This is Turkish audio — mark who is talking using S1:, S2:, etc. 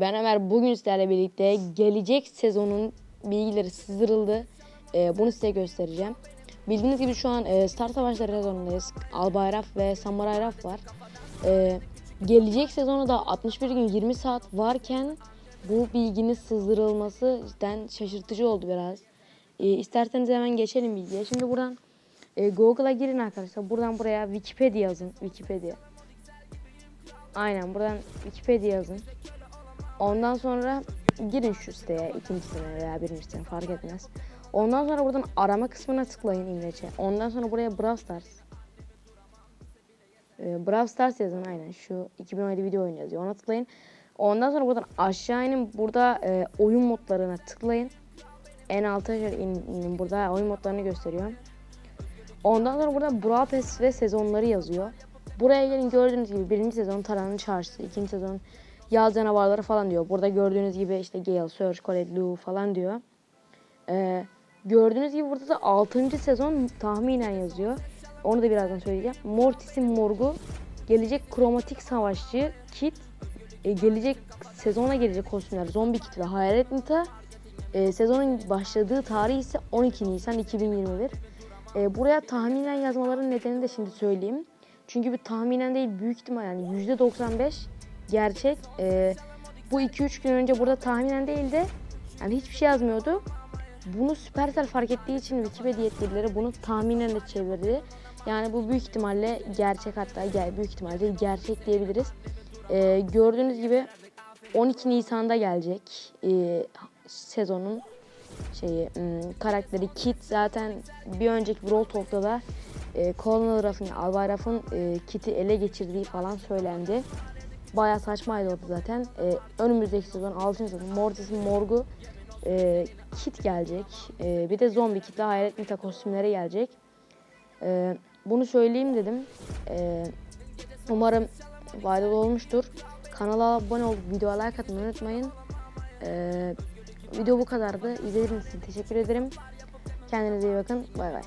S1: Ben Ömer bugün sizlerle birlikte gelecek sezonun bilgileri sızdırıldı. Ee, bunu size göstereceğim. Bildiğiniz gibi şu an e, Star Savaşları sezonundayız. Albayraf ve Samuray var. Ee, gelecek sezonu da 61 gün 20 saat varken bu bilginin sızdırılması cidden şaşırtıcı oldu biraz. Ee, isterseniz hemen geçelim bilgiye. Şimdi buradan e, Google'a girin arkadaşlar. Buradan buraya Wikipedia yazın. Wikipedia. Aynen buradan Wikipedia yazın. Ondan sonra girin şu siteye ikincisine veya birincisine fark etmez. Ondan sonra buradan arama kısmına tıklayın İngilizce. Ondan sonra buraya Brawl Stars. Ee, Brawl Stars yazın aynen şu 2017 video oyunu yazıyor ona tıklayın. Ondan sonra buradan aşağı inin burada e, oyun modlarına tıklayın. En alta inin burada oyun modlarını gösteriyor. Ondan sonra burada Brawl Pass ve sezonları yazıyor. Buraya gelin gördüğünüz gibi birinci sezon Taran'ın çarşısı, ikinci sezon yaz canavarları falan diyor. Burada gördüğünüz gibi işte Gale, Surge, Colette, Lou falan diyor. Ee, gördüğünüz gibi burada da 6. sezon tahminen yazıyor. Onu da birazdan söyleyeceğim. Mortis'in morgu, gelecek kromatik savaşçı, kit, e, gelecek sezona gelecek kostümler, zombi kit ve hayalet nita. E, sezonun başladığı tarih ise 12 Nisan 2021. E, buraya tahminen yazmaların nedeni de şimdi söyleyeyim. Çünkü bir tahminen değil büyük ihtimal yani %95 gerçek. E, bu 2-3 gün önce burada tahminen değil de yani hiçbir şey yazmıyordu. Bunu Supercell fark ettiği için Wikipedia yetkilileri bunu tahminen de çevirdi. Yani bu büyük ihtimalle gerçek hatta gel büyük ihtimalle gerçek diyebiliriz. E, gördüğünüz gibi 12 Nisan'da gelecek e, sezonun şeyi hmm, karakteri Kit zaten bir önceki Brawl Talk'ta da e, Colonel Ruff'ın, Albay Ruff'ın e, Kit'i ele geçirdiği falan söylendi. Baya saçmaydı orada zaten. E, önümüzdeki sezon 6. sezon Mortis'in morgu e, Kit gelecek. E, bir de zombi kitle hayalet mita kostümleri gelecek. E, bunu söyleyeyim dedim. E, umarım faydalı olmuştur. Kanala abone olup videoya like atmayı unutmayın. E, video bu kadardı. İzlediğiniz için teşekkür ederim. Kendinize iyi bakın. Bay bay.